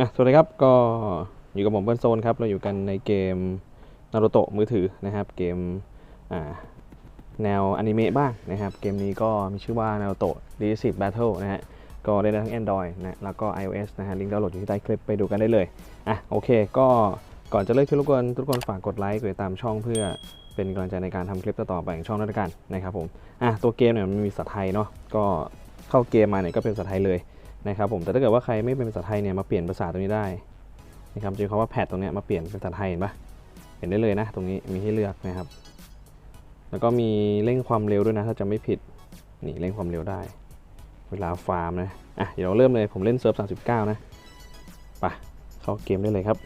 อะสวัสดีครับ ก็อยู่กับผมเบิร์นโซนครับ เราอยู่กันในเกมนารูโตะมือถือนะครับ เกมอ่าแนวอนิเมะบ้างนะครับ เกมนี้ก็มีชื่อว่านารูโตะ d 10 Battle นะฮะ ก็เล่นได้ทั้ง Android นะ แล้วก็ iOS นะฮะ ลิงก์ดาวน์โหลดอยู่ที่ใต้คลิปไปดูกันได้เลย อะ โอเค ก็ก่อนจะเลิกคลิปรบกวนทุกคนฝากกดไลค์กดติดตามช่องเพื่อเป็นกำลังใจในการทำคลิปต่อไปของช่องด้วยกันนะครับผม อะ ตัวเกมเนี่ยมันมีภาษาไทยเนาะ ก็เข้าเกมมาเนี่ยก็เป็นภาษาไทยเลย นะครับผมแต่ถ้าเกิดว่าใครไม่เป็นภาษาไทยเนี่ยมาเปลี่ยนภาษาตรงนี้ได้นะครับจะมีคำว่าแพดตรงเนี้ยมาเปลี่ยนเป็นภาษาไทยเห็นปะเห็นได้เลยนะ ตรงนี้มีให้เลือกนะครับ แล้วก็มีเร่งความเร็วด้วยนะ ถ้าจะไม่ผิดนี่เร่งความเร็วได้ เวลาฟาร์มนะอะเดี๋ยวเราเริ่มเลยผมเล่นเซิร์ฟ39 นะไปเข้าเกมได้เลยครับ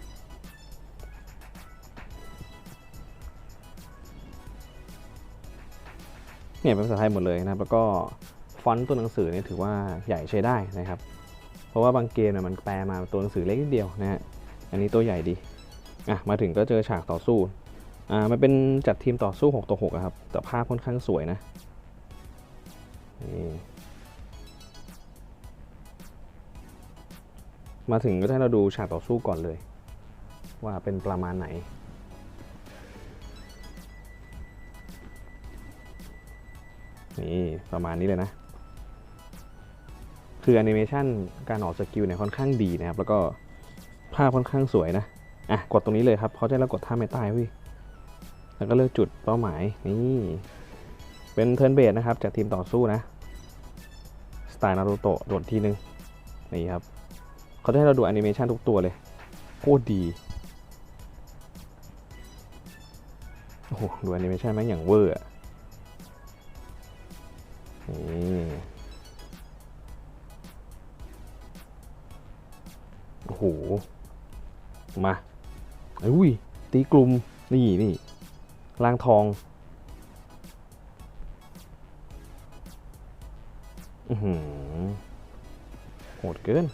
เนี่ยเป็นภาษาไทยหมดเลยนะแล้วก็ ฟอนต์ตัวหนังสือเนี่ยถือว่าใหญ่ใช้ได้นะครับ เพราะว่าบางเกมเนี่ยมันแปลมาตัวหนังสือเล็กนิดเดียวนะฮะอันนี้ตัวใหญ่ดีอะมาถึงก็เจอฉากต่อสู้อ่ามันเป็นจัดทีมต่อสู้6ต่อ6อะครับแต่ภาพค่อนข้างสวยนะนี่มาถึงก็ให้เราดูฉากต่อสู้ก่อนเลย ว่าเป็นประมาณไหนนี่ประมาณนี้เลยนะ คือแอนิเมชันการออกสกิลเนี่ยค่อนข้างดีนะครับ แล้วก็ภาพค่อนข้างสวยนะ อะ กดตรงนี้เลยครับเขาจะให้เรากดท่าไม่ใต้พี่แล้วก็เลือกจุดเป้าหมาย นี่ เป็นเทิร์นเบสนะครับ จากทีมต่อสู้นะ สไตล์นารูโตะโดดทีนึง นี่ครับเขาจะให้เราดูแอนิเมชันทุกตัวเลยโคตรดี โอ้โห ดูแอนิเมชันแม่งอย่างเวอร์อะนี่ โอ้โห มาอุ้ย ตีกลุ่ม นี่นี่ลางทอง อือหือโหดเกิน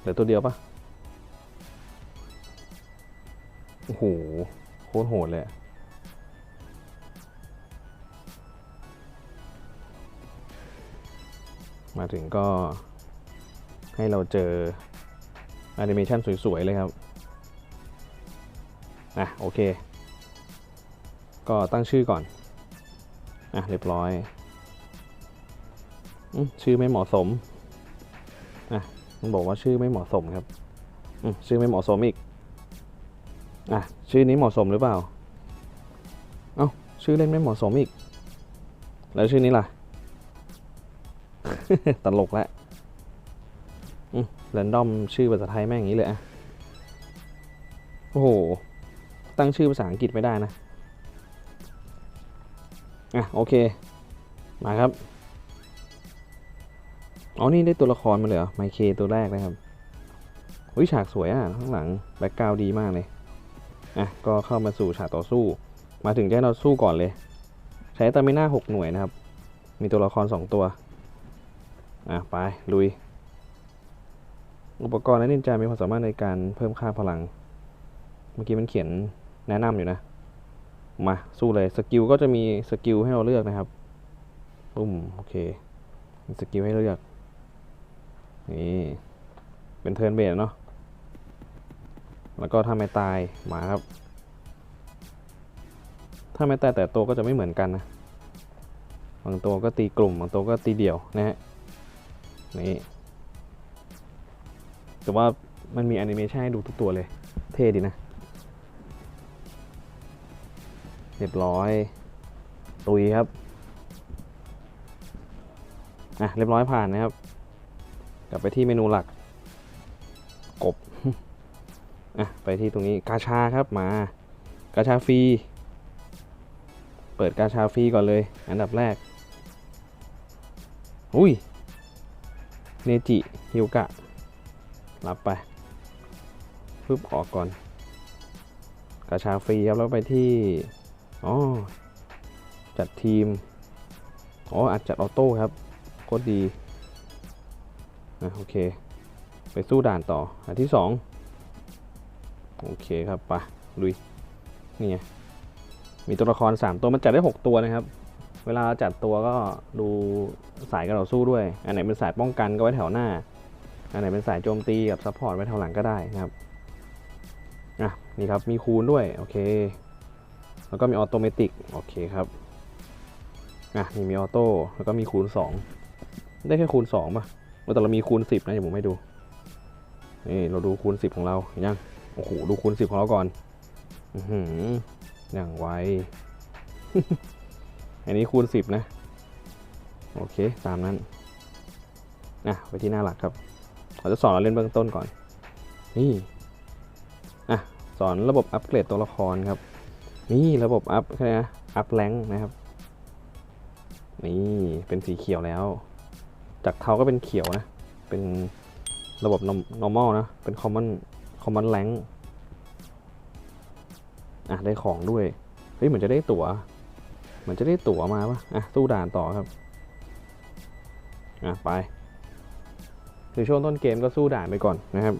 เหลือตัวเดียวปะโอ้โห โคตรโหดเลย มาถึงก็ให้เราเจอแอนิเมชันสวย ๆ เลยครับ อะ โอเค ก็ตั้งชื่อก่อน อะ เรียบร้อยอชื่อไม่เหมาะสม อะมันบอกว่าชื่อไม่เหมาะสมครับ ชื่อไม่เหมาะสมอีก อะ ชื่อนี้เหมาะสมหรือเปล่า เอ้า ชื่อเล่นไม่เหมาะสมอีก แล้วชื่อนี้ล่ะ ตลกแล้วแรนดอมชื่อภาษาไทยแม่งอย่างนี้เลยอะโอ้โห ตั้งชื่อภาษาอังกฤษไม่ได้นะ อะ โอเค มาครับ อ๋อ นี่ได้ตัวละครมาเลยเหรอ ไมเคตัวแรกนะครับวิฉากสวยอะ ข้างหลัง แบ็กกราวดีมากเลย อะ ก็เข้ามาสู่ฉากต่อสู้ มาถึงจะให้เราสู้ก่อนเลย ใช้ตามิน่า6หน่วยนะครับ มีตัวละคร 2 ตัว อะไป ลุย อุปกรณ์และนินจามีความสามารถในการเพิ่มค่าพลัง เมื่อกี้มันเขียนแนะนำอยู่นะ มา สู้เลย สกิลก็จะมีสกิลให้เราเลือกนะครับปุ้มโอเคสกิลให้เลือก นี่ เป็นเทิร์นเบสเนาะ แล้วก็ถ้าไม่ตายมาครับ ถ้าไม่ตายแต่ตัวก็จะไม่เหมือนกันนะ บางตัวก็ตีกลุ่ม บางตัวก็ตีเดี่ยวนะฮะ นี่แต่ว่ามันมีแอนิเมชันให้ดูทุกตัวเลย เท่ดีนะ เรียบร้อย ตุยครับ อะ เรียบร้อยผ่านนะครับ กลับไปที่เมนูหลัก กบ อะ ไปที่ตรงนี้กาชาครับมากาชาฟรี เปิดกาชาฟรีก่อนเลย อันดับแรก อุ้ย เนจิฮิวกะรับไปปึ๊บออกก่อนกาชาฟรีครับแล้วไปที่อ๋อจัดทีมอ๋ออัดจัดออโต้ครับโคตรดีอะโอเค ไปสู้ด่านต่ออันที่สองโอเคครับไปะลุยนี่ไงมีตัวละคร 3 ตัวมันจัดได้ 6 ตัวนะครับ เวลาจัดตัวก็ดูสายการต่อสู้ด้วย อันไหนเป็นสายป้องกันก็ไว้แถวหน้า อันไหนเป็นสายโจมตีกับซัพพอร์ตไว้แถวหลังก็ได้นะครับ อะนี่ครับมีคูณด้วยโอเค แล้วก็มีออโตเมติกโอเคครับ อะนี่มีออโต้แล้วก็มีคูณ 2 ได้แค่คูณ2ป่ะแต่เรามีคูณ 10 นะเดี๋ยวผมให้ดู นี่เราดูคูณ 10 ของเราเห็นยัง โอ้โห ดูคูณ 10 ของเราก่อน อือหืออย่างไว อันนี้คูณ 10 นะ โอเค ตามนั้นนะไปที่หน้าหลักครับเราจะสอนเราเล่นเบื้องต้นก่อน นี่อะสอนระบบอัปเกรดตัวละครครับ นี่ระบบอัพใช่ไหมนะอัพแรงนะครับ นี่เป็นสีเขียวแล้ว จากเทาก็เป็นเขียวนะ เป็นระบบ normal นะ เป็น common common rank อะ ได้ของด้วย เฮ้ย เหมือนจะได้ตั๋ว เหมือนจะได้ตั๋วมาปะอะสู้ด่านต่อครับ อะไปในช่วงต้นเกมก็สู้ด่านไปก่อนนะครับ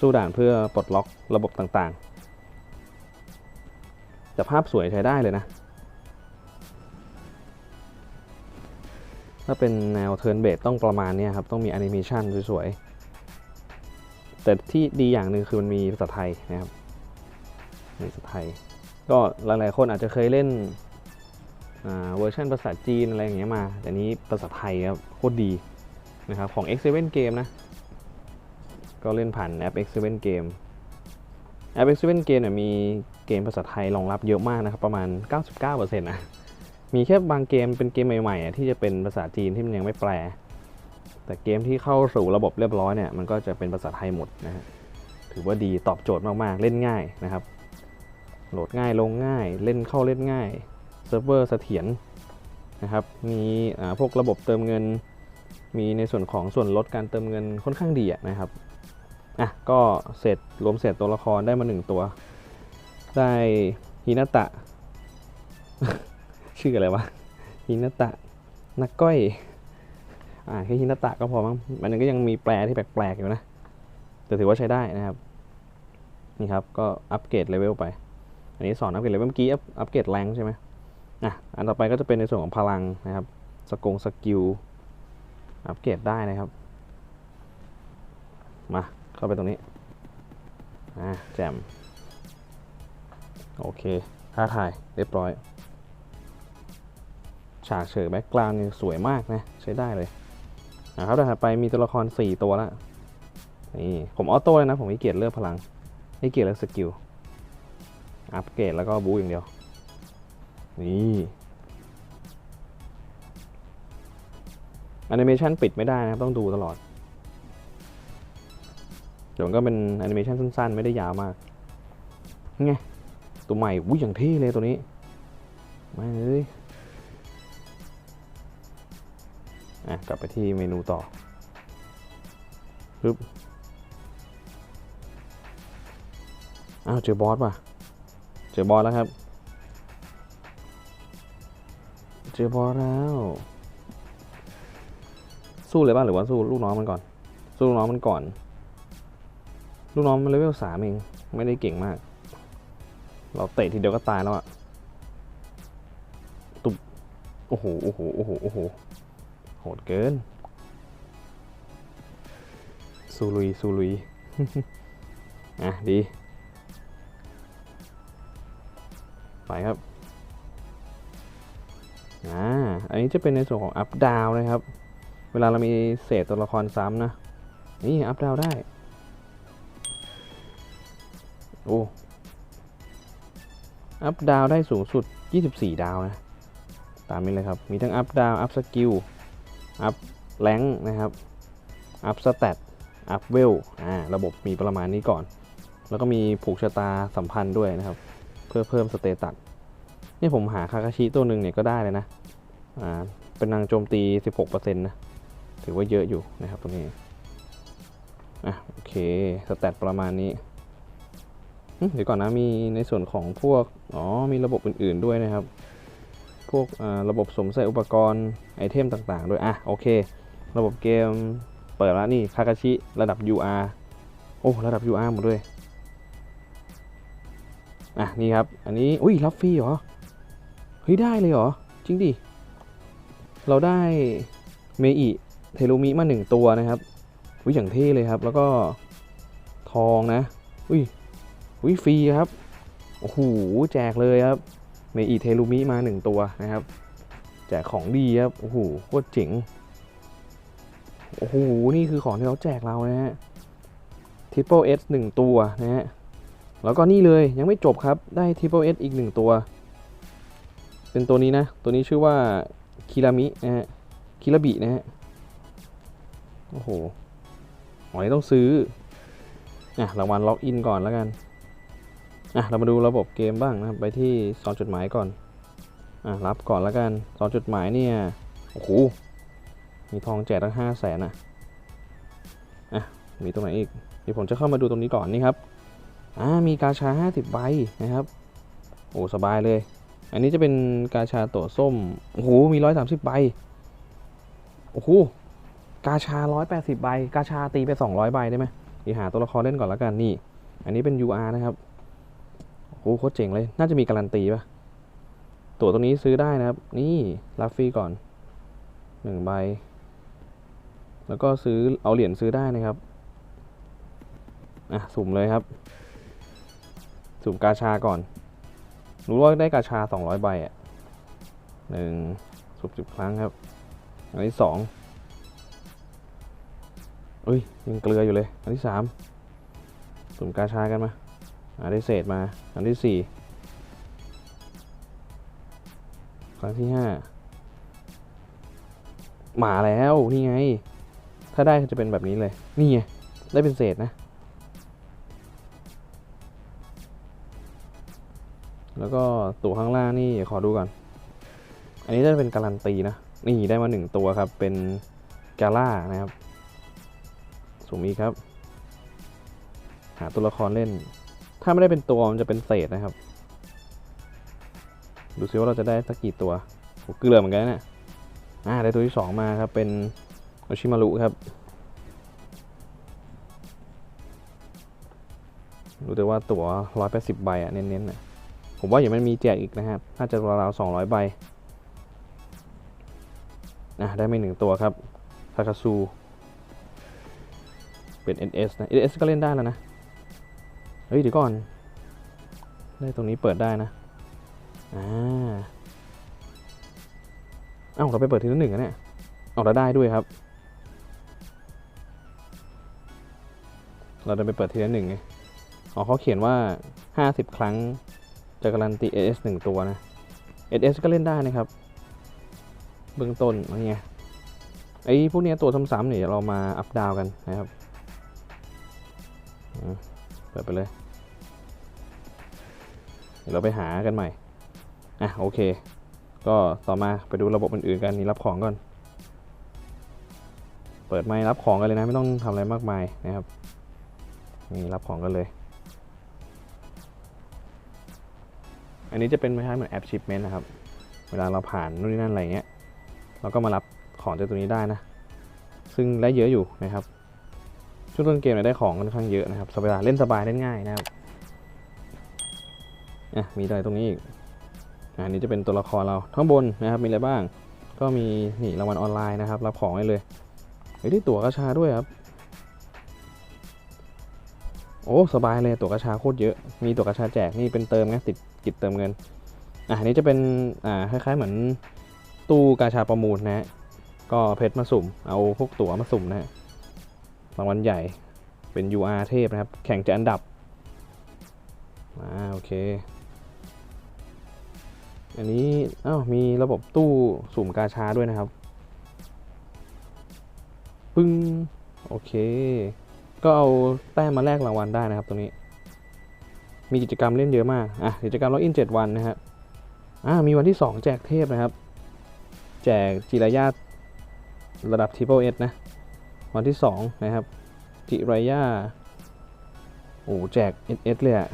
สู้ด่านเพื่อปลดล็อกระบบต่างๆ แต่ภาพสวยใช้ได้เลยนะ ถ้าเป็นแนวเทิร์นเบสต้องประมาณนี้ครับ ต้องมีแอนิเมชันสวยๆ แต่ที่ดีอย่างหนึ่งคือมันมีภาษาไทยนะครับภาษาไทย ก็หลายๆคนอาจจะเคยเล่น เวอร์ชันภาษาจีนอะไรอย่างเงี้ยมา แต่นี้ภาษาไทยครับโคตรดีนะครับของ X7 Game นะ ก็เล่นผ่านแอป X7 Game แอป X7 Game เนี่ยมีเกมภาษาไทยรองรับเยอะมากนะครับ ประมาณ 99%นะมีแค่บางเกมเป็นเกมใหม่ๆอะที่จะเป็นภาษาจีนที่มันยังไม่แปล แต่เกมที่เข้าสู่ระบบเรียบร้อยเนี่ยมันก็จะเป็นภาษาไทยหมดนะฮะถือว่าดีตอบโจทย์มากๆ เล่นง่ายนะครับโหลดง่ายลงง่าย เล่นเข้าเล่นง่าย เซิร์ฟเวอร์เสถียรนะครับ มีพวกระบบเติมเงิน มีในส่วนของส่วนลดการเติมเงินค่อนข้างดีะนะครับ อะ ก็เสร็จรวมเสร็จตัวละครได้มาหนึ่งตัว ได้ฮินาตะ ชื่ออะไรวะฮินาตะ นักก้อย อ่าแค่ฮินาตะก็พอมั้ง มันก็ยังมีแปลที่แปลกๆอยู่นะ แต่ถือว่าใช้ได้นะครับ นี่ครับ ก็อัปเกรดเลเวลไป อันนี้สอนอัปเกรดเลเวลเมื่อกี้อัปอัปเกรดแรงใช่ไหม อะอันต่อไปก็จะเป็นในส่วนของพลังนะครับ สกงสกิลอัปเกรดได้นะครับ มาเข้าไปตรงนี้อ่าแจมโอเคท่าถ่ายเรียบร้อย ฉากเฉิดแบ็กกราวน์นี่สวยมากนะ ใช้ได้เลยนะครับถัดไปมีตัวละคร 4 ตัวแล้วนี่ผมออโต้เลยนะ ผมไม่เกียรเลือกพลังไม่เกียรเลือกสกิลอัปเกรดแล้วก็บูอย่างเดียว นี่แอนิเมชันปิดไม่ได้นะครับ ต้องดูตลอด เดี๋ยวมันก็เป็นแอนิเมชันสั้น ๆ ไม่ได้ยาวมากไงตัวใหม่อุ้ยอย่างเท่เลยตัวนี้มาเลยอะ กลับไปที่เมนูต่อปึ๊บอ้าว เจอบอสว่ะ เจอบอสแล้วครับ เจอบอสแล้ว สู้เลยป่ะหรือว่าสู้ลูกน้องมันก่อน สู้ลูกน้องมันก่อน ลูกน้องมันเลเวลสามเอง ไม่ได้เก่งมาก เราเตะทีเดียวก็ตายแล้วอะตุบโอ้โห โอ้โห โอ้โห โอ้โห โหดเกินซูลุยซูลุย อะ ดี ไปครับ อ่าอันนี้จะเป็นในส่วนของอัพดาวนะครับ เวลาเรามีเศษตัวละครซ้ำนะ นี่อัพดาวได้ โอ้อัพดาวได้สูงสุด 24 ดาวนะ ตามนี้เลยครับ มีทั้งอัพดาว อัพสกิล อัพแรงนะครับ อัพสเตตอัพเวล อ่า ระบบมีประมาณนี้ก่อน แล้วก็มีผูกชะตาสัมพันธ์ด้วยนะครับ เพื่อเพิ่มสเตตัส นี่ผมหาคาคาชิตัวหนึ่งเนี่ยก็ได้เลยนะ เป็นนางโจมตี 16%นะ ถือว่าเยอะอยู่นะครับตรงนี้ อะโอเค สแตทประมาณนี้ เดี๋ยวก่อนนะ มีในส่วนของพวก อ๋อ มีระบบอื่นๆด้วยนะครับ พวกอ่าระบบสวมใส่อุปกรณ์ไอเทมต่างๆ ด้วย อะโอเค ระบบเกมเปิดแล้วนี่ คาคาชิระดับ UR โอ้ ระดับ UR หมดด้วย อะ นี่ครับ อันนี้ อุ้ยรับฟรีเหรอ เฮ้ย ได้เลยเหรอ จริงดิ เราได้เมอิเทลุมิมาหนึ่งตัวนะครับอุ้ยอย่างเท่เลยครับ แล้วก็ทองนะ อุ้ยอุ้ยฟรีครับ โอ้โหแจกเลยครับ เมอิเทลุมิมาหนึ่งตัวนะครับ แจกของดีครับ โอ้โหโคตรเจ๋ง โอ้โห นี่คือของที่เขาแจกเรานะฮะ Triple S หนึ่งตัวนะฮะ แล้วก็นี่เลยยังไม่จบครับ ได้ Triple S อีกหนึ่งตัว เป็นตัวนี้นะ ตัวนี้ชื่อว่า คิรามินะฮะคิราบินะฮะโอ้โหหอยต้องซื้ออะรางวัลล็อกอินก่อนแล้วกันอะเรามาดูระบบเกมบ้างนะครับ ไปที่ซองจดหมายก่อนอะรับก่อนแล้วกันซองจดหมายเนี่ยโอ้โหมีทองแจกตั้งห้าแสนอะอะมีตรงไหนอีกเดี๋ยวผมจะเข้ามาดูตรงนี้ก่อนนี่ครับอ่ามีกาชา50ใบนะครับ โอ้สบายเลย อันนี้จะเป็นกาชาตัวส้ม โอ้โห มี130ใบ โอ้โห กาชา180ใบ กาชาตีไป200ใบได้ไหมเดี๋ยวหาตัวละครเล่นก่อนแล้วกัน นี่ อันนี้เป็น UR นะครับ โอ้โห โคตรเจ๋งเลย น่าจะมีการันตีป่ะตั๋วตัวนี้ซื้อได้นะครับ นี่รับฟรีก่อน1ใบ แล้วก็ซื้อ เอาเหรียญซื้อได้นะครับ อะ สุ่มเลยครับ สุ่มกาชาก่อน รู้ว่าได้กาชา 200 ใบอะหนึ่งสุ่มสิบครั้งครับ อันที่สองเอ้ย ยังเกลืออยู่เลย อันที่สามสุ่มกาชากันมาอันที่เศษมา อันที่สี่ครั้งที่ห้ามาแล้ว นี่ไง ถ้าได้จะเป็นแบบนี้เลย นี่ไง ได้เป็นเศษนะ แล้วก็ตัวข้างล่างนี่ขอดูก่อน อันนี้จะเป็นการันตีนะ นี่ได้มาหนึ่งตัวครับ เป็นกาล่านะครับสุ่มอีกครับ หาตัวละครเล่น ถ้าไม่ได้เป็นตัวมันจะเป็นเศษนะครับ ดูซิว่าเราจะได้สักกี่ตัวโหเกลือเหมือนกันนะเนี่ยอ่าได้ตัวที่สองมาครับ เป็นโอชิมารุครับรู้แต่ว่าตัว180 ใบอะเน้นๆนะ ผมว่าอย่างมันมีแจกอีกนะครับ น่าจะราวๆสองร้อยใบอะได้ไม่หนึ่งตัวครับทาคาซูเป็น NS นะ NS ก็เล่นได้แล้วนะ เฮ้ยเดี๋ยวก่อน ได้ตรงนี้เปิดได้นะ อ่า เอ้าเราไปเปิดทีละหนึ่งอะเนี่ยเอาเราได้ด้วยครับ เราจะไปเปิดทีละหนึ่งไง อ๋อเขาเขียนว่า 50 ครั้ง จะการันตี SS หนึ่งตัวนะ SS ก็เล่นได้นะครับ เบื้องต้นอะไรเงี้ยไอ้พวกเนี้ยตัวซ้ำๆเนี่ยเรามาอัพดาวกันนะครับเปิดไปเลยเดี๋ยวเราไปหากันใหม่ อะโอเค ก็ต่อมาไปดูระบบอื่นๆกันนี่รับของก่อน เปิดไม้รับของกันเลยนะ ไม่ต้องทำอะไรมากมายนะครับ นี่รับของกันเลย อันนี้จะเป็นคล้ายๆเหมือนแอปชิปเมนต์นะครับ เวลาเราผ่านนู่นนี่นั่นอะไรเงี้ย เราก็มารับของจากตัวนี้ได้นะ ซึ่งได้เยอะอยู่นะครับ ช่วงต้นเกมเนี่ยได้ของค่อนข้างเยอะนะครับสบายเล่นสบายเล่นง่ายนะครับ อะ มีอะไรตรงนี้อีกอ่านี้จะเป็นตัวละครเราข้างบนนะครับ มีอะไรบ้าง ก็มีนี่รางวัลออนไลน์นะครับ รับของได้เลยเฮ้ยได้ตั๋วกระชาด้วยครับโอ้ สบายเลย ตั๋วกระชาโคตรเยอะ มีตั๋วกระชาแจก นี่เป็นเติมไงติด กิจเติมเงินอะอันนี้จะเป็นอ่าคล้ายๆเหมือนตู้กาชาประมูลนะฮะก็เพชรมาสุ่ม เอาพวกตั๋วมาสุ่มนะฮะรางวัลใหญ่เป็น UR เทพนะครับ แข่งจะอันดับอ่าโอเค อันนี้อ้าวมีระบบตู้สุ่มกาชาด้วยนะครับ ปึ้ง โอเค ก็เอาแต้มมาแลกรางวัลได้นะครับตรงนี้ มีกิจกรรมเล่นเยอะมาก อะ กิจกรรมล็อกอิน 7 วันนะครับ อ่า มีวันที่ 2 แจกเทพนะครับ แจกจิรายาระดับ Triple S นะ วันที่ 2 นะครับ จิรายาโอ้แจก SS เลยอะ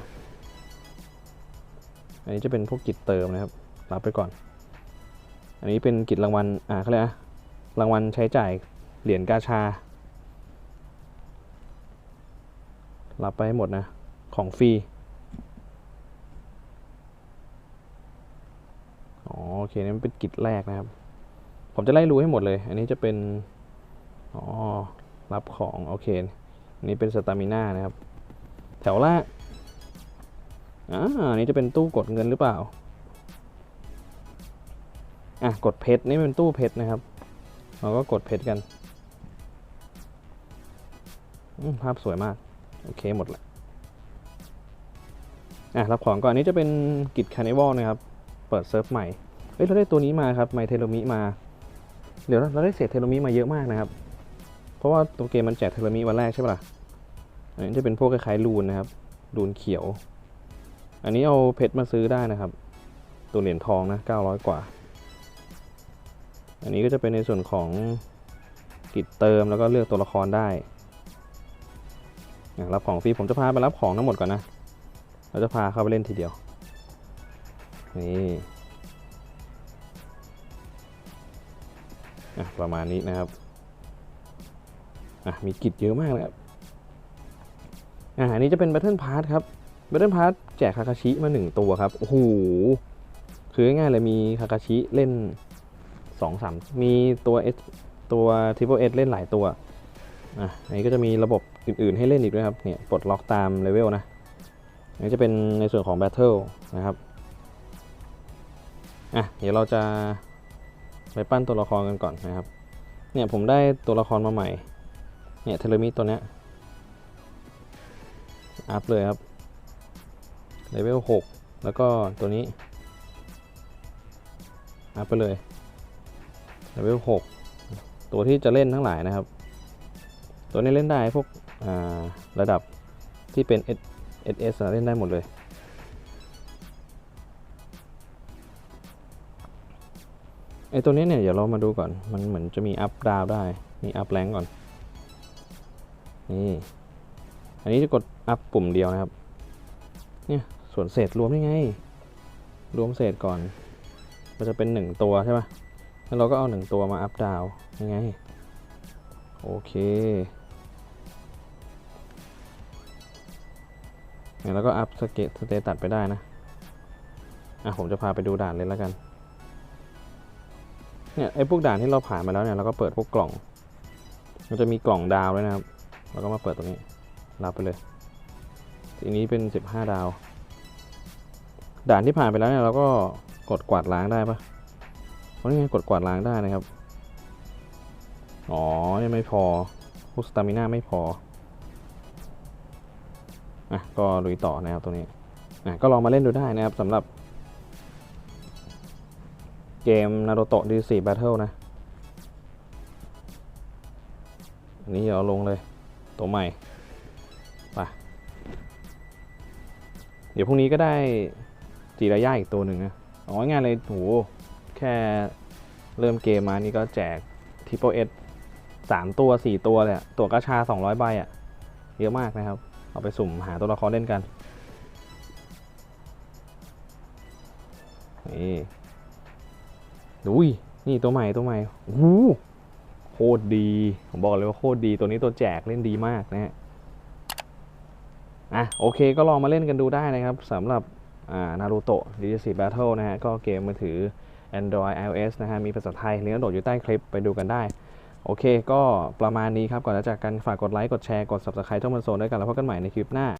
อันนี้จะเป็นพวกกิจเติมนะครับ รับไปก่อน อันนี้เป็นกิจรางวัล อ่าเขาเรียกอะรางวัลใช้จ่ายเหรียญกาชา รับไปให้หมดนะ ของฟรี อ๋อ โอ เคนี่มันเป็นกิจแรกนะครับ ผมจะไล่รู้ให้หมดเลย อันนี้จะเป็น อ๋อ รับของโอเคนนี้เป็นสตามิน่านะครับ แถวละอ่าอันนี้จะเป็นตู้กดเงินหรือเปล่า อะ กดเพชรนี่เป็นตู้เพชรนะครับ เราก็กดเพชรกันภาพสวยมาก โอเคหมดละอะรับของก่อนอันนี้จะเป็นกิจคาร์นิวัลนะครับ เปิดเซิร์ฟใหม่ เฮ้ยเราได้ตัวนี้มาครับไมเทโลมิมา เดี๋ยวเราได้เศษเทโลมิมาเยอะมากนะครับ เพราะว่าตัวเกมมันแจกเทโลมิวันแรกใช่ปะล่ะอันนี้จะเป็นพวกคล้ายๆรูนนะครับรูนเขียว อันนี้เอาเพชรมาซื้อได้นะครับ ตัวเหรียญทองนะ900 กว่า อันนี้ก็จะเป็นในส่วนของกิจเติมแล้วก็เลือกตัวละครได้รับของฟรีผมจะพาไปรับของทั้งหมดก่อนนะ เราจะพาเข้าไปเล่นทีเดียว นี่ อะประมาณนี้นะครับอะมีกิจเยอะมากเลยครับอะอันนี้จะเป็น Battle Pass ครับ Battle Pass แจกคาคาชิมาหนึ่งตัวครับ โอ้โห คือง่ายเลยมีคาคาชิเล่นสองสามมีตัว S ตัว Triple S เล่นหลายตัวอะอันนี้ก็จะมีระบบอื่น ๆ ให้เล่นอีกด้วยครับเนี่ยปลดล็อกตามเลเวลนะอันนี้จะเป็นในส่วนของ Battle นะครับอะเดี๋ยวเราจะ ไปปั้นตัวละครกันก่อนนะครับ เนี่ยผมได้ตัวละครมาใหม่ เนี่ยเทเลมิตัวเนี้ย อัพเลยครับ เลเวล6แล้วก็ตัวนี้ อัพไปเลย เลเวล6ตัวที่จะเล่นทั้งหลายนะครับ ตัวนี้เล่นได้พวกระดับที่เป็น S SS อะเล่นได้หมดเลย ไอตัวนี้เนี่ยเดี๋ยวเรามาดูก่อน มันเหมือนจะมีอัพดาวได้ มีอัพแรงก่อน นี่ อันนี้จะกดอัพปุ่มเดียวนะครับ เนี่ยส่วนเศษรวมยังไง รวมเศษก่อน มันจะเป็นหนึ่งตัวใช่ปะแล้วเราก็เอาหนึ่งตัวมาอัพดาวยังไง โอเคเนี่ยแล้วก็อัพสเกตสเตตัสไปได้นะ อะผมจะพาไปดูด่านเลยแล้วกัน เนี่ยไอ้พวกด่านที่เราผ่านมาแล้วเนี่ยเราก็เปิดพวกกล่อง มันจะมีกล่องดาวด้วยนะครับแล้วก็มาเปิดตรงนี้รับไปเลยทีนี้เป็น 15 ดาว ด่านที่ผ่านไปแล้วเนี่ยเราก็กดกวาดล้างได้ปะเพราะนี่ไงกดกวาดล้างได้นะครับ อ๋อเนี่ยไม่พอพวกสตามิน่าไม่พออะก็ลุยต่อนะครับตรงนี้อะก็ลองมาเล่นดูได้นะครับสำหรับ เกม Naruto D4 Battle นะ อันนี้เดี๋ยวเอาลงเลย ตัวใหม่ไปเดี๋ยวพรุ่งนี้ก็ได้จีรายาอีกตัวหนึ่งนะอ๋องานเลยโหแค่เริ่มเกมมานี่ก็แจกทิปเปเอสสามตัวสี่ตัวเลยตัวกระชาสองร้อยใบอะเยอะมากนะครับ เอาไปสุ่มหาตัวละครเล่นกันนี่ ดูยนี่ตัวใหม่ตัวใหม่โอ้โหโคตรดี ผมบอกเลยว่าโคตรดี ตัวนี้ตัวแจกเล่นดีมากนะฮะ อะโอเคก็ลองมาเล่นกันดูได้นะครับสำหรับอ่านารูโตะดิจิ Battle นะฮะ ก็เกมมือถือ Android iOS นะฮะ มีภาษาไทยลิงก์โหลดอยู่ใต้คลิปไปดูกันได้ โอเค ก็ประมาณนี้ครับ ก่อนจะจากกันฝากกดไลค์ กดแชร์ กด Subscribe ช่องมันโซนด้วยกัน แล้วพบกันใหม่ในคลิปหน้า